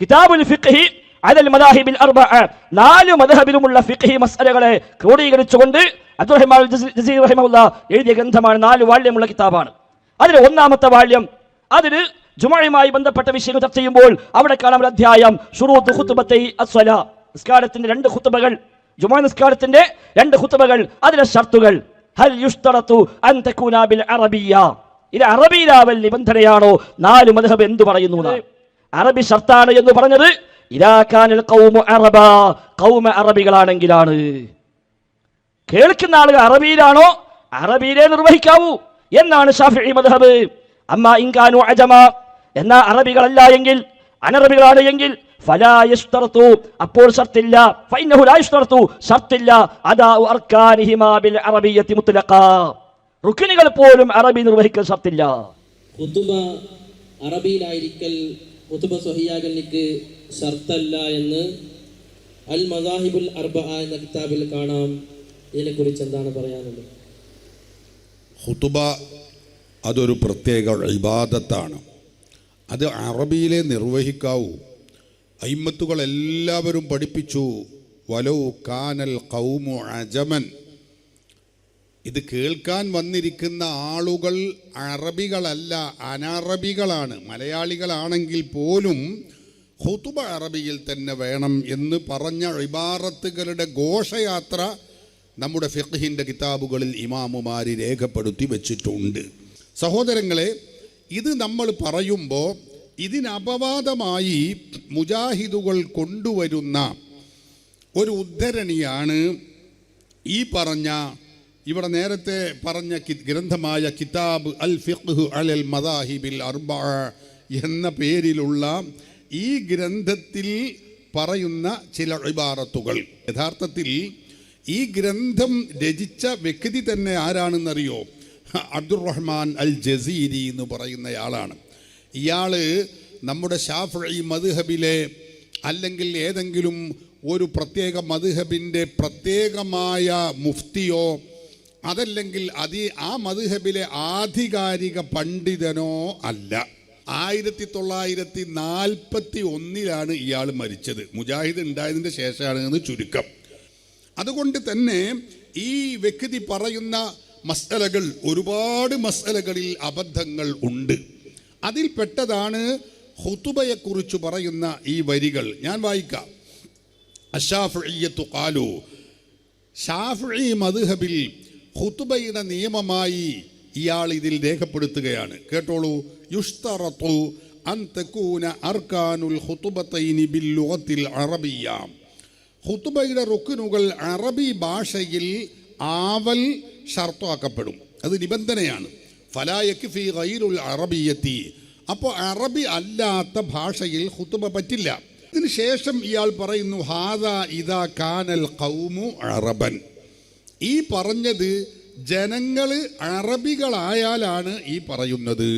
കിതാബുൽ ഫിഖ്ഹി അലൽ മദാഹിബിൽ അർബഅ നാല് മദഹബിലുമുള്ള ഫിഖ്ഹി മസ്അലകളെ ക്രോഡീകരിച്ചുകൊണ്ട് റഹ്മാൻ ജസീർ റഹിമഹുല്ല എഴുതിയ ഗ്രന്ഥമാണ് നാല് വാള്യമുള്ള കിതാബാണ്. അതിൽ ഒന്നാമത്തെ വാള്യം അതിൽ ജുമയുമായി ബന്ധപ്പെട്ട വിഷയങ്ങൾ ചർച്ച ചെയ്യുമ്പോൾ അവിടെ കാണാം ഒരു അധ്യായം ഷുറൂത്ത് ഖുത്ബത്തൈ അസ്വല നിസ്കാരത്തിന്റെ രണ്ട് ഖുത്ബകൾ. ജുമാ നിസ്കാരത്തിന്റെ രണ്ട് ഖുത്ബകൾ അതിലെ ഷർത്തുകൾ ഹൽ യുഷ്തറത്തു അൻ തകൂന ബിൽ അറബിയ ഇത് അറബിയിലാവൽ നിബന്ധനയാണോ? നാല് മദ്ഹബ് എന്തു പറയുന്നു. അറബി ഷർത്താണ് എന്ന് പറഞ്ഞത്. ഇരാക്കാനിൽ കൗമു അറബ കൗമ അറബികളാണെങ്കിലാണ്. കേൾക്കുന്ന ആളുകൾ അറബിയിലാണോ? അറബിയിലെ നിർവഹിക്കാവൂ എന്നാണ് ഷാഫി മദ്ഹബ്. അമ്മ ഇൻകാനു അജമ എന്നാ അറബികളല്ല എങ്കിൽ അനറബികളാണ് എങ്കിൽ അപ്പോൾ ഷർത്തില്ല. ഷർത്തില്ല. റുക്നുകൾ പോലും അറബി നിർവഹിക്കൽ ഷർത്തില്ല. അറബിയിലായിരിക്കൽ ഹുത്തുബ സ്വഹിയാകലിക്ക് ഷർത്തല്ല എന്ന് അൽ മസാഹിബുൽ അർബ എന്ന കിതാബിൽ കാണാം. ഇതിനെക്കുറിച്ച് എന്താണ് പറയാനുള്ളത്? ഹുതുബ അതൊരു പ്രത്യേക ഇബാദത്താണ്. അത് അറബിയിലെ നിർവഹിക്കാവൂ. അയിമത്തുകൾ എല്ലാവരും പഠിപ്പിച്ചു. വലോ കാനൽ കൗമു അജമൻ. ഇത് കേൾക്കാൻ വന്നിരിക്കുന്ന ആളുകൾ അറബികളല്ല അനറബികളാണ്. മലയാളികളാണെങ്കിൽ പോലും ഹുതുബ അറബിയിൽ തന്നെ വേണം എന്ന് പറഞ്ഞ ഇബാറത്തുകളുടെ ഘോഷയാത്ര നമ്മുടെ ഫിഖിന്റെ കിതാബുകളിൽ ഇമാമുമാർ രേഖപ്പെടുത്തി വെച്ചിട്ടുണ്ട്. സഹോദരങ്ങളെ ഇത് നമ്മൾ പറയുമ്പോൾ ഇതിനപവാദമായി മുജാഹിദുകൾ കൊണ്ടുവരുന്ന ഒരു ഉദ്ധരണിയാണ് ഈ പറഞ്ഞ ഇവിടെ നേരത്തെ പറഞ്ഞ ഗ്രന്ഥമായ കിതാബ് അൽ ഫിഖ്ഹു അലൽ മദാഹിബിൽ അർബ എന്ന പേരിലുള്ള ഈ ഗ്രന്ഥത്തിൽ പറയുന്ന ചില ഇബാറത്തുകൾ. യഥാർത്ഥത്തിൽ ഈ ഗ്രന്ഥം രചിച്ച വ്യക്തി തന്നെ ആരാണെന്നറിയോ? അബ്ദുറഹ്മാൻ അൽ ജസീരി എന്ന് പറയുന്നയാളാണ്. ഇയാൾ നമ്മുടെ ഷാഫി മദ്ഹബിലെ അല്ലെങ്കിൽ ഏതെങ്കിലും ഒരു പ്രത്യേക മദ്ഹബിന്റെ പ്രത്യേകമായ മുഫ്തിയോ അതല്ലെങ്കിൽ അതി ആ മധുഹബിലെ ആധികാരിക പണ്ഡിതനോ അല്ല. ആയിരത്തി തൊള്ളായിരത്തി നാൽപ്പത്തി ഒന്നിലാണ് ഇയാൾ മരിച്ചത്. മുജാഹിദ് ഉണ്ടായതിന്റെ ശേഷമാണ് എന്ന് ചുരുക്കം. അതുകൊണ്ട് തന്നെ ഈ വ്യക്തി പറയുന്ന മസലകൾ ഒരുപാട് മസലകളിൽ അബദ്ധങ്ങൾ ഉണ്ട്. അതിൽപ്പെട്ടതാണ് ഹുതുബയെക്കുറിച്ച് പറയുന്ന ഈ വരികൾ. ഞാൻ വായിക്കാം. അഷാഫിയ്യത്തു കാലു ഷാഫി മദ്ഹബിൽ ഹുതുബയുടെ നിയമമായി ഇയാൾ ഇതിൽ രേഖപ്പെടുത്തുകയാണ്. കേട്ടോളൂ. യുഷ്തറത്തു അന്തക്കൂന അർക്കാനുൽ ഹുതുബത്തൈനി ബില്ലുഖത്തിൽ അറബിയാം ഹുതുബയുടെ റുക്കിനുകൾ അറബി ഭാഷയിൽ ആവൽ ഷർത്താക്കപ്പെടും. അത് നിബന്ധനയാണ്. ഫലായക്ക് ഫി ഗൈറുൽ അറബിയത്തി അപ്പോൾ അറബി അല്ലാത്ത ഭാഷയിൽ ഹുതുബ പറ്റില്ല. ഇതിന് ശേഷം ഇയാൾ പറയുന്നു ഹാദ ഇദാ കാനൽ കൗമു അറബൻ. ഈ പറഞ്ഞത് ജനങ്ങൾ അറബികളായാലാണ് ഈ പറയുന്നത്.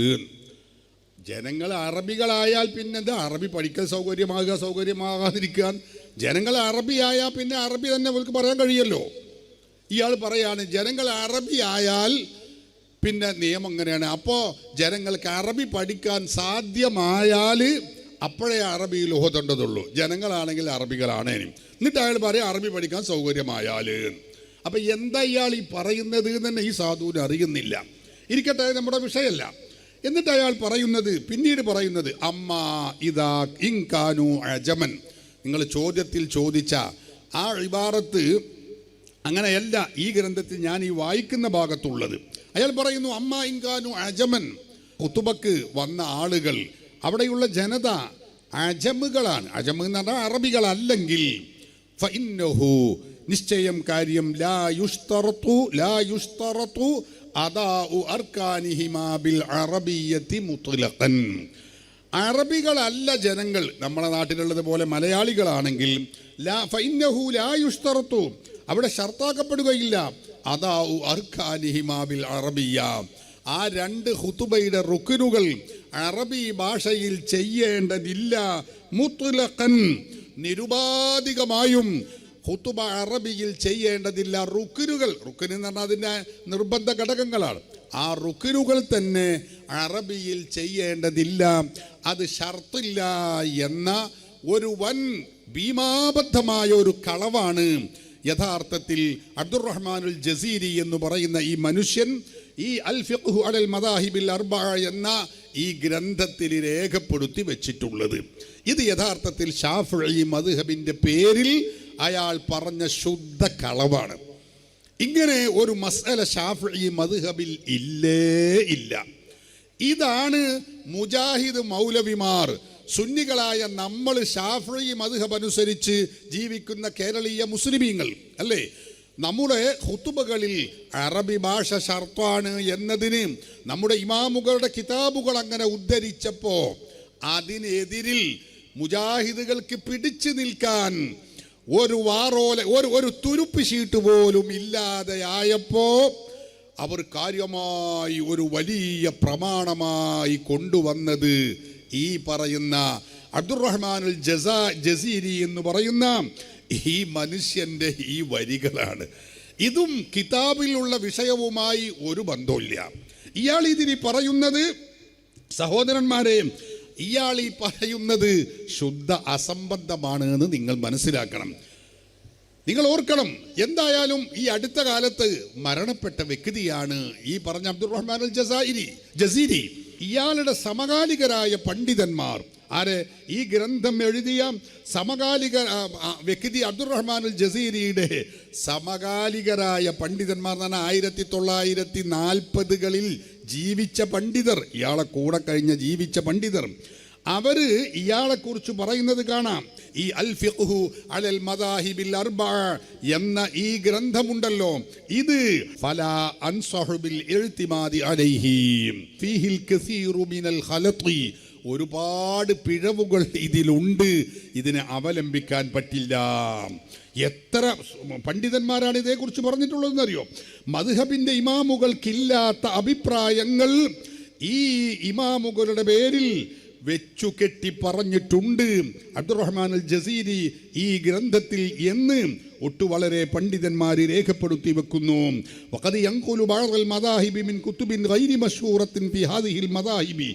ജനങ്ങൾ അറബികളായാൽ പിന്നെ അറബി പഠിക്കൽ സൗകര്യമാകുക സൗകര്യമാകാതിരിക്കാൻ. ജനങ്ങൾ അറബിയായാൽ പിന്നെ അറബി തന്നെ അവർക്ക് പറയാൻ കഴിയല്ലോ. ഇയാൾ പറയാണ് ജനങ്ങൾ അറബി ആയാൽ പിന്നെ നിയമം അങ്ങനെയാണ്. അപ്പോൾ ജനങ്ങൾക്ക് അറബി പഠിക്കാൻ സാധ്യമായാൽ അപ്പോഴേ അറബിയിൽ ഓതേണ്ടതുള്ളൂ ജനങ്ങളാണെങ്കിൽ അറബികളാണ്. എന്നിട്ട് അയാൾ പറയും അറബി പഠിക്കാൻ സൗകര്യമായാൽ അപ്പം എന്താ ഇയാൾ ഈ പറയുന്നത് തന്നെ ഈ സാധുവിന് അറിയുന്നില്ല. ഇരിക്കട്ടെ നമ്മുടെ വിഷയമല്ല. എന്നിട്ട് അയാൾ പറയുന്നത് പിന്നീട് പറയുന്നത് അമ്മ ഇതാ ഇൻകാനു അജമൻ. നിങ്ങൾ ചോദ്യത്തിൽ ചോദിച്ച ആ ഇബാറത്ത് അങ്ങനെയല്ല ഈ ഗ്രന്ഥത്തിൽ ഞാൻ ഈ വായിക്കുന്ന ഭാഗത്തുള്ളത്. അയാൾ പറയുന്നു അമ്മ ഇൻകാനു അജമൻ. കുത്തുബക്ക് വന്ന ആളുകൾ അവിടെയുള്ള ജനത അജമുകളാണ്. അജമ് എന്ന് പറഞ്ഞാൽ അറബികളല്ലെങ്കിൽ. നിശ്ചയം കാര്യം ലാ യുഷ്തറത്തു ലാ യുഷ്തറത്തു അദാഉ അർക്കാനിഹിമാ ബിൽ അറബിയത്തി മുത്ലഖൻ. അറബികളല്ല ജനങ്ങൾ നമ്മുടെ നാട്ടിലുള്ളത് പോലെ മലയാളികളാണെങ്കിൽ ലാ ഫൈനഹു ലാ യുഷ്തറത്തു അവിടെ ഷർത്താക്കപ്പെടുകയില്ല. അർകാനിഹിമാ ബിൽ അറബിയ. ആ രണ്ട് ഹുതുബയുടെ റുക്കിനുകൾ അറബി ഭാഷയിൽ ചെയ്യേണ്ടതില്ല. മുത്തുലക്കൻ നിരുപാധികമായും ഹുത്തുബ അറബിയിൽ ചെയ്യേണ്ടതില്ല റുക്കിനുകൾ റുക്കിന് എന്ന് പറഞ്ഞാൽ അതിന്റെ നിർബന്ധ ഘടകങ്ങളാണ്. ആ റുക്കിനുകൾ തന്നെ അറബിയിൽ ചെയ്യേണ്ടതില്ല. അത് ഷർത്തില്ല എന്ന ഒരു വൻ ഭീമാബദ്ധമായ ഒരു കളവാണ് യഥാർത്ഥത്തിൽ അബ്ദുറഹ്മാനുൽ ജസീരി എന്ന് പറയുന്ന ഈ മനുഷ്യൻ ഈ അൽ അലൽ മദാഹിബിൽ അർബ എന്ന ഈ ഗ്രന്ഥത്തിൽ രേഖപ്പെടുത്തി വെച്ചിട്ടുള്ളത്. ഇത് യഥാർത്ഥത്തിൽ ഷാഫി മദ്ഹബിന്റെ പേരിൽ അയാൾ പറഞ്ഞ ശുദ്ധ കളവാണ്. ഇങ്ങനെ ഒരു മസല ഷാഫി മദ്ഹബിൽ ഇല്ലേ ഇല്ല. ഇതാണ് മുജാഹിദ് മൗലവിമാർ സുന്നികളായ നമ്മൾ ഷാഫി മദ്ഹബ് അനുസരിച്ച് ജീവിക്കുന്ന കേരളീയ മുസ്ലിമീങ്ങൾ അല്ലേ? നമ്മുടെ ഹുത്തുബകളിൽ അറബി ഭാഷ ഷർത്താണ് എന്നതിന് നമ്മുടെ ഇമാമുകളുടെ കിതാബുകൾ അങ്ങനെ ഉദ്ധരിച്ചപ്പോൾ അതിനെതിരിൽ മുജാഹിദുകൾക്ക് പിടിച്ചു നിൽക്കാൻ ഒരു വാറോല ഒരു ഒരു തുരുപ്പ് ഷീട്ട് പോലും ഇല്ലാതെയായപ്പോ അവർ കാര്യമായി ഒരു വലിയ പ്രമാണമായി കൊണ്ടുവന്നത് ഈ പറയുന്ന അബ്ദുറഹ്മാനുൽ ജസാ ജസീരി എന്ന് പറയുന്ന ഈ മനുഷ്യന്റെ ഈ വരികളാണ്. ഇതും കിതാബിലുള്ള വിഷയവുമായി ഒരു ബന്ധമില്ല ഇയാൾ ഇതിനി പറയുന്നത് സഹോദരന്മാരെ ഇയാൾ ഈ പറയുന്നത് ശുദ്ധ അസംബന്ധമാണ് എന്ന് നിങ്ങൾ മനസ്സിലാക്കണം. നിങ്ങൾ ഓർക്കണം എന്തായാലും ഈ അടുത്ത കാലത്ത് മരണപ്പെട്ട വ്യക്തിയാണ് ഈ പറഞ്ഞ അബ്ദുറഹ്മാൻ അൽ ജസീരി. ഇയാളുടെ സമകാലികരായ പണ്ഡിതന്മാർ ആരെ ഈ ഗ്രന്ഥം എഴുതിയ സമകാലിക വ്യക്തി അബ്ദുറഹ്മാൻ അൽ ജസീരിയുടെ സമകാലികരായ പണ്ഡിതന്മാർ എന്ന് പറഞ്ഞാൽ ആയിരത്തി തൊള്ളായിരത്തി നാൽപ്പതുകളിൽ ജീവിച്ച പണ്ഡിതർ ഇയാളെ കൂടെ കഴിഞ്ഞ ജീവിച്ച പണ്ഡിതർ. അവർ ഇയാളെക്കുറിച്ച് പറയുന്നത് കാണാം. ഈ അൽ ഫിഖ്ഹു അലൽ മദാഹിബിൽ അർബ എന്ന ഈ ഗ്രന്ഥമുണ്ടല്ലോ. ഇത് ഫല അൻസഹുബിൽ ഇഴ്തിമാദി അലൈഹി ഫീഹിൽ കസീറു മിനൽ ഖലത്തി ഒരുപാട് പിഴവുകൾ ഇതിലുണ്ട്. ഇതിനെ അവലംബിക്കാൻ പറ്റില്ല. എത്ര പണ്ഡിതന്മാരാണ് ഇതേക്കുറിച്ച് പറഞ്ഞിട്ടുള്ളതെന്നറിയോ? മധുഹബിന്റെ ഇമാമുകൾക്കില്ലാത്ത അഭിപ്രായങ്ങൾ ഈ ഇമാമുകളുടെ പേരിൽ വെച്ചു കെട്ടി പറഞ്ഞിട്ടുണ്ട്. അബ്ദുറഹ്മാൻ അൽ ജസീരി ഈ ഗ്രന്ഥത്തിൽ എന്ന് ഒട്ടു വളരെ പണ്ഡിതന്മാർ രേഖപ്പെടുത്തി വെക്കുന്നു. വഖദ് മദാഹിബി മിൻ കുത്തുബിൻ ഗൈരി ഫി ഹാദിഹിൽ മദാഹിബി.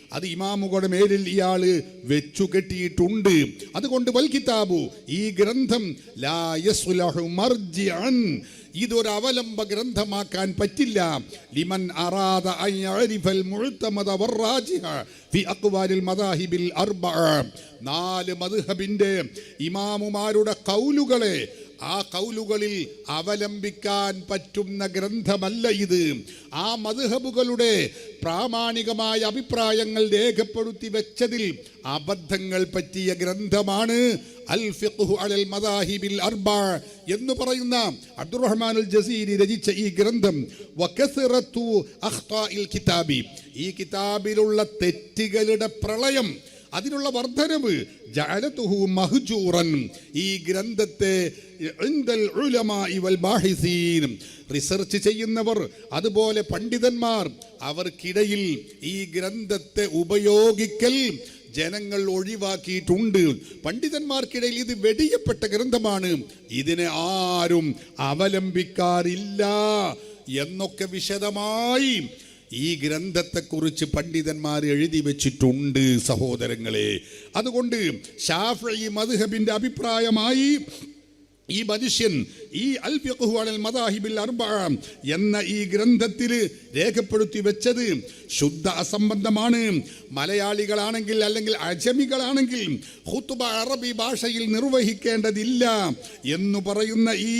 അത് ഇമാമുകളുടെ മേലിൽ ഇയാൾ വെച്ചു കെട്ടിയിട്ടുണ്ട് അതുകൊണ്ട് വൽ കിതാബു ഈ ഗ്രന്ഥം ഇതൊരു അവലംബ ഗ്രന്ഥമാക്കാൻ പറ്റില്ല. ലിമൻ അറാദ നാല് മദ്ഹബിന്റെ ഇമാമുമാരുടെ കൗലുകളെ ആ കൗലുകളിൽ അവലംബിക്കാൻ പറ്റുന്ന ഗ്രന്ഥമല്ല ഇത്. ആ മധുഹബുകളുടെ പ്രാമാണികമായ അഭിപ്രായങ്ങൾ രേഖപ്പെടുത്തി വെച്ചതിൽ അബദ്ധങ്ങൾ പറ്റിയ ഗ്രന്ഥമാണ് അൽ അലൽ മദാഹിബിൽ അർബ എന്ന് പറയുന്ന അബ്ദുറഹ്മാൻ അൽ ജസീരി രചിച്ച ഈ ഗ്രന്ഥം. വകസറത്തു അഖ്താഇൽ കിതാബി. ഈ കിതാബിലുള്ള തെറ്റുകളുടെ പ്രളയം അതിനുള്ള വർധനവ് മഹ്ജൂറൻ. ഈ ഗ്രന്ഥത്തെ റിസർച്ച് ചെയ്യുന്നവർ അതുപോലെ പണ്ഡിതന്മാർ അവർക്കിടയിൽ ഈ ഗ്രന്ഥത്തെ ഉപയോഗിക്കൽ ജനങ്ങൾ ഒഴിവാക്കിയിട്ടുണ്ട്. പണ്ഡിതന്മാർക്കിടയിൽ ഇത് വെടിയപ്പെട്ട ഗ്രന്ഥമാണ്. ഇതിനെ ആരും അവലംബിക്കാറില്ല എന്നൊക്കെ വിശദമായി ഈ ഗ്രന്ഥത്തെക്കുറിച്ച് പണ്ഡിതന്മാർ എഴുതി വെച്ചിട്ടുണ്ട് സഹോദരങ്ങളെ. അതുകൊണ്ട് ഷാഫി മധുഹബിന്റെ അഭിപ്രായമായി ഈ മനുഷ്യൻ ഈ അൽ മദാഹിബിൽ അർബഅ എന്ന ഈ ഗ്രന്ഥത്തിൽ രേഖപ്പെടുത്തി വെച്ചത് ശുദ്ധ അസംബന്ധമാണ്. മലയാളികളാണെങ്കിൽ അല്ലെങ്കിൽ അജമികളാണെങ്കിൽ ഹുത്തുബ അറബി ഭാഷയിൽ നിർവഹിക്കേണ്ടതില്ല എന്ന് പറയുന്ന ഈ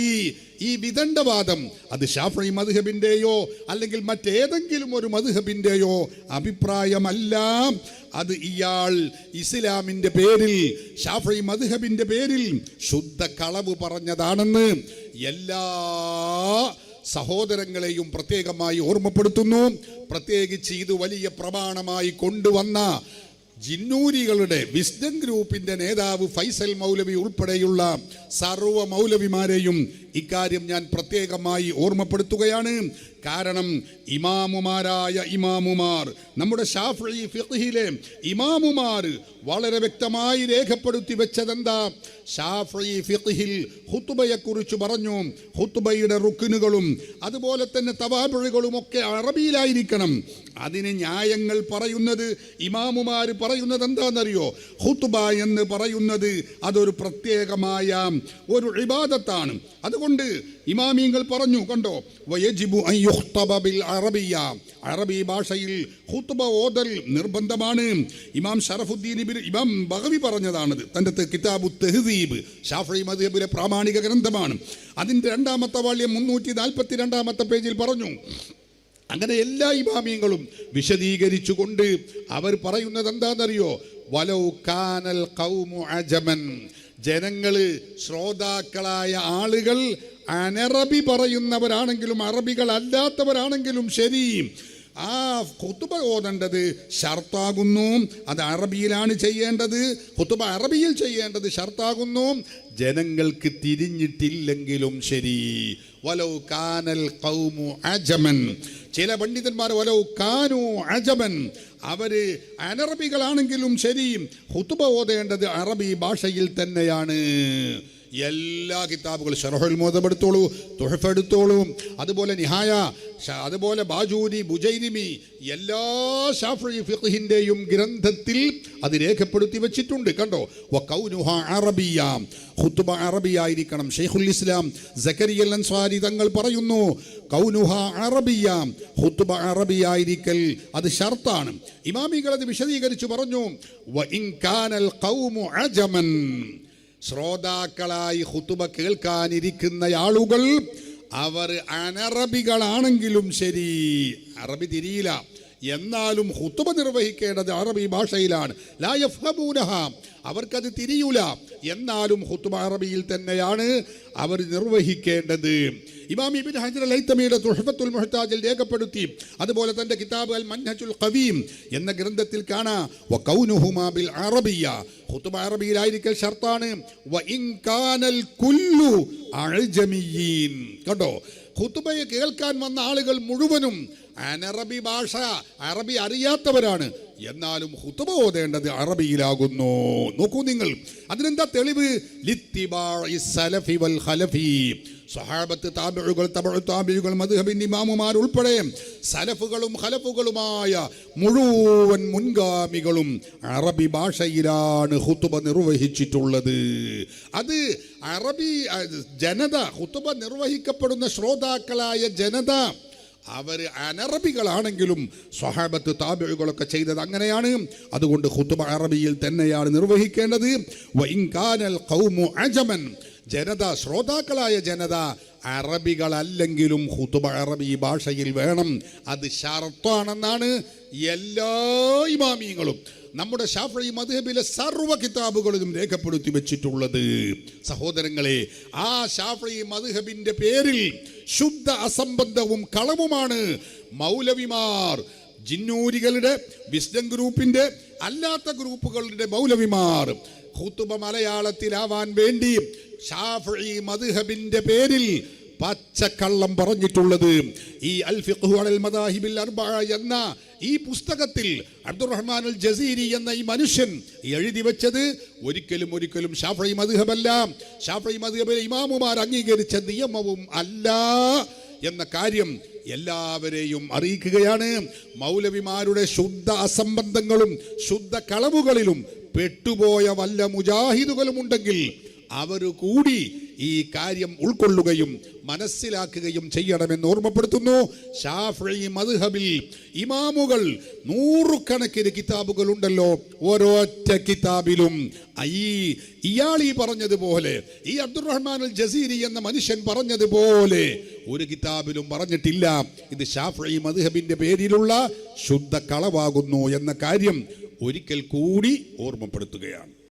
ഈ വിദണ്ഡവാദം അത് ഷാഫി മധുഹബിന്റെയോ അല്ലെങ്കിൽ മറ്റേതെങ്കിലും ഒരു മധുഹബിന്റെയോ അഭിപ്രായമല്ല. അത് ഇയാൾ ഇസ്ലാമിന്റെ പേരിൽ ഷാഫി മധുഹബിന്റെ പേരിൽ ശുദ്ധ കളവ് പറഞ്ഞതാണെന്ന് എല്ലാ സഹോദരങ്ങളെയും പ്രത്യേകമായി ഓർമ്മപ്പെടുത്തുന്നു. പ്രത്യേകിച്ച് ഇത് വലിയ പ്രമാണമായി കൊണ്ടുവന്ന ജിന്നൂരികളുടെ വിസ്ഡം ഗ്രൂപ്പിന്റെ നേതാവ് ഫൈസൽ മൗലവി ഉൾപ്പെടെയുള്ള സർവ മൗലവിമാരെയും ഇക്കാര്യം ഞാൻ പ്രത്യേകമായി ഓർമ്മപ്പെടുത്തുകയാണ്. കാരണം ഇമാമുമാരായ ഇമാമുമാർ നമ്മുടെ ഷാഫി ഫിഖ്ഹിലെ ഇമാമുമാർ വളരെ വ്യക്തമായി രേഖപ്പെടുത്തി വെച്ചതെന്താ? ഷാഫി ഫിഖിൽ ഹുത്തുബയെക്കുറിച്ച് പറഞ്ഞു. ഹുത്തുബയുടെ റുക്കിനുകളും അതുപോലെ തന്നെ തവാബിഴുകളും ഒക്കെ അറബിയിലായിരിക്കണം. അതിന് ന്യായങ്ങൾ പറയുന്നത് ഇമാമുമാർ പറയുന്നത് എന്താണെന്നറിയോ? ഹുത്തുബ എന്ന് പറയുന്നത് അതൊരു പ്രത്യേകമായ ഒരു ഇബാദത്താണ്. അതുകൊണ്ട് ഇമാമിങ്ങൾ പറഞ്ഞു കണ്ടോ? വയജിബു ബിൽ അറബിയ അറബി ഭാഷയിൽ ഹുത്തുബ ഓതൽ നിർബന്ധമാണ്. ഇമാം ഷറഫുദ്ദീൻ ഇമാം ബഗവി പറഞ്ഞതാണത്. തന്റെ കിതാബു തെഹദീബ് ഷാഫി മദ്ഹബിലെ പ്രാമാണിക ഗ്രന്ഥമാണ്. അതിന്റെ രണ്ടാമത്തെ വാള്യം മുന്നൂറ്റി നാൽപ്പത്തി രണ്ടാമത്തെ പേജിൽ പറഞ്ഞു. അങ്ങനെ എല്ലാ ഇമാമിയങ്ങളും വിശദീകരിച്ചുകൊണ്ട് അവർ പറയുന്നത് എന്താണെന്നറിയോ വലൗ കാനൽ ഖൗമു അജമൻ. ജനങ്ങൾ ശ്രോതാക്കളായ ആളുകൾ അനറബി പറയുന്നവരാണെങ്കിലും അറബികൾ അല്ലാത്തവരാണെങ്കിലും ശരി. ആ കുത്തുബ ഓതേണ്ടത് ഷർത്താകുന്നു. അത് അറബിയിലാണ് ചെയ്യേണ്ടത്. കുത്തുബ അറബിയിൽ ചെയ്യേണ്ടത് ഷർത്താകുന്നു. ജനങ്ങൾക്ക് തിരിഞ്ഞിട്ടില്ലെങ്കിലും ശരി. വലൗ കാനൽ ഖൗമു അജമൻ. ചില പണ്ഡിതന്മാർ വലൗ കാനു അജമൻ. അവർ അനറബികളാണെങ്കിലും ശരി. ഹുത്തുബ ഓതേണ്ടത് അറബി ഭാഷയിൽ തന്നെയാണ്. എല്ലാ കിതാബുകളും ഷറഹുൽ മോദം എടുത്തോളൂ തുഹഫ് അതുപോലെ നിഹായ അതുപോലെ ബാജൂരി ബുജൈരിമി എല്ലാ ഷാഫി ഫിഖിന്റെയും ഗ്രന്ഥത്തിൽ അത് രേഖപ്പെടുത്തി വെച്ചിട്ടുണ്ട്. കണ്ടോ? കൗനുഹ അറബിയ ഹുത്തുബ അറബിയായിരിക്കണം. ഷെയ്ഖുൽ ഇസ്ലാം സക്കരിയൽ അൻസാരി തങ്ങൾ പറയുന്നു കൗനുഹ അറബിയ ഹുത്തുബ അറബിയായിരിക്കൽ അത് ഷർത്താണ്. ഇമാമികൾ അത് വിശദീകരിച്ചു പറഞ്ഞു വ ഇൻ കാനൽ കൗമു അജമൻ ശ്രോതാക്കളായി ഹുത്തുബ കേൾക്കാനിരിക്കുന്ന ആളുകൾ അവർ അനറബികളാണെങ്കിലും ശരി. അറബി തിരിയില്ല. എന്നാലും ഹുത്തുബ നിർവഹിക്കേണ്ടത് അറബി ഭാഷയിലാണ്. ലാ യഫ്ഹമൂനഹ. അവർക്കത് തിരിയൂല. എന്നാലും ഹുത്തുബ അറബിയിൽ തന്നെയാണ് അവർ നിർവഹിക്കേണ്ടത്. ഇമാം ഇബിൻ ഹജർ ലൈത്തമിയുടെ തുഷഫത്തുൽ മുഹ്താജിൽ രേഖപ്പെടുത്തി. അതുപോലെ തന്റെ കിതാബ് അൽ മൻഹജുൽ ഖവീം എന്ന ഗ്രന്ഥത്തിൽ കാണാം. കൗനുഹുമാ ബിൽ അറബിയ ഖുതുബ അറബിയിലായിരിക്കൽ ഷർത്താണ്. വ ഇൻ കാനൽ കുല്ലു അഅ്ജമിയീൻ. കണ്ടോ? ഖുതുബയെ കേൾക്കാൻ വന്ന ആളുകൾ മുഴുവനും അനറബി ഭാഷ അറബി അറിയാത്തവരാണ്. എന്നാലും ഹുത്തുബ ഓതേണ്ടത് അറബിയിലാകുന്നു. നോക്കൂ നിങ്ങൾ അതിനെന്താ തെളിവ്? സലഫി വൽ ഖലഫി. സഹാബത്ത് താബിഴുകൾ തബഴു താബിഴുകൾ മധുഹബിൻ ഇമാമുമാർ ഉൾപ്പെടെ സലഫുകളും ഖലഫുകളുമായ മുഴുവൻ മുൻഗാമികളും അറബി ഭാഷയിലാണ് ഹുത്തുബ നിർവഹിച്ചിട്ടുള്ളത്. അത് അറബി ജനത ഹുത്തുബ നിർവഹിക്കപ്പെടുന്ന ശ്രോതാക്കളായ ജനത അവർ അനറബികളാണെങ്കിലും സ്വഹാബത്ത് താബിഴുകളൊക്കെ ചെയ്തത് അങ്ങനെയാണ്. അതുകൊണ്ട് ഹുത്തുബ അറബിയിൽ തന്നെയാണ് നിർവഹിക്കേണ്ടത്. വൈങ്കാനൽ ഖൗമു അജമൻ ജനത ശ്രോതാക്കളായ ജനത അറബികളല്ലെങ്കിലും ഹുതുബ അറബി ഭാഷയിൽ വേണം. അത് ഷർത്താണെന്നാണ് എല്ലാ ഇമാമിയങ്ങളും. നമ്മുടെ ഷാഫി മധുഹബിലെ സർവ കിതാബുകളിലും രേഖപ്പെടുത്തി വെച്ചിട്ടുള്ളത്. സഹോദരങ്ങളെ ആ ഷാഫി മധുഹബിന്റെ പേരിൽ ശുദ്ധ അസംബന്ധവും കളവുമാണ് മൗലവിമാർ. ജിന്നൂരികളുടെ വിസ്ഡം ഗ്രൂപ്പിന്റെ അല്ലാത്ത ഗ്രൂപ്പുകളുടെ മൗലവിമാർ. ഖുത്തുബ മലയാളത്തിലാവാൻ വേണ്ടി ഷാഫി മധുഹബിന്റെ പേരിൽ പച്ചക്കള്ളം പറഞ്ഞിട്ടുള്ളത്. ഈ അൽ ഫിഖ്ഹു മദാഹിബിൽ അർബഅ എന്ന ഈ പുസ്തകത്തിൽ അബ്ദുറഹ്മാൻ അൽ ജസീരി എന്ന ഈ മനുഷ്യൻ എഴുതി വെച്ചത് ഒരിക്കലും ഒരിക്കലും ഷാഫി മദ്ഹബല്ല. ഷാഫി മദ്ഹബിലെ ഇമാമുമാർ അംഗീകരിച്ച നിയമവും അല്ല എന്ന കാര്യം എല്ലാവരെയും അറിയിക്കുകയാണ്. മൗലവിമാരുടെ ശുദ്ധ അസംബന്ധങ്ങളും ശുദ്ധ കളവുകളിലും പെട്ടുപോയ വല്ല മുജാഹിദുകളും ഉണ്ടെങ്കിൽ അവർ കൂടി ഈ കാര്യം ഉൾക്കൊള്ളുകയും മനസ്സിലാക്കുകയും ചെയ്യണമെന്ന് ഓർമ്മപ്പെടുത്തുന്നു. ഷാഫി മദ്ഹബിൽ ഇമാമുകൾ നൂറുകണക്കിന് കിതാബുകൾ ഉണ്ടല്ലോ ഓരോറ്റ കിതാബിലും ഈ ഇയാൾ ഈ പറഞ്ഞതുപോലെ ഈ അബ്ദുറഹ്മാൻ അൽ ജസീരി എന്ന മനുഷ്യൻ പറഞ്ഞതുപോലെ ഒരു കിതാബിലും പറഞ്ഞിട്ടില്ല. ഇത് ഷാഫി മദ്ഹബിന്റെ പേരിലുള്ള ശുദ്ധ കളവാകുന്നു എന്ന കാര്യം ഒരിക്കൽ കൂടി ഓർമ്മപ്പെടുത്തുകയാണ്.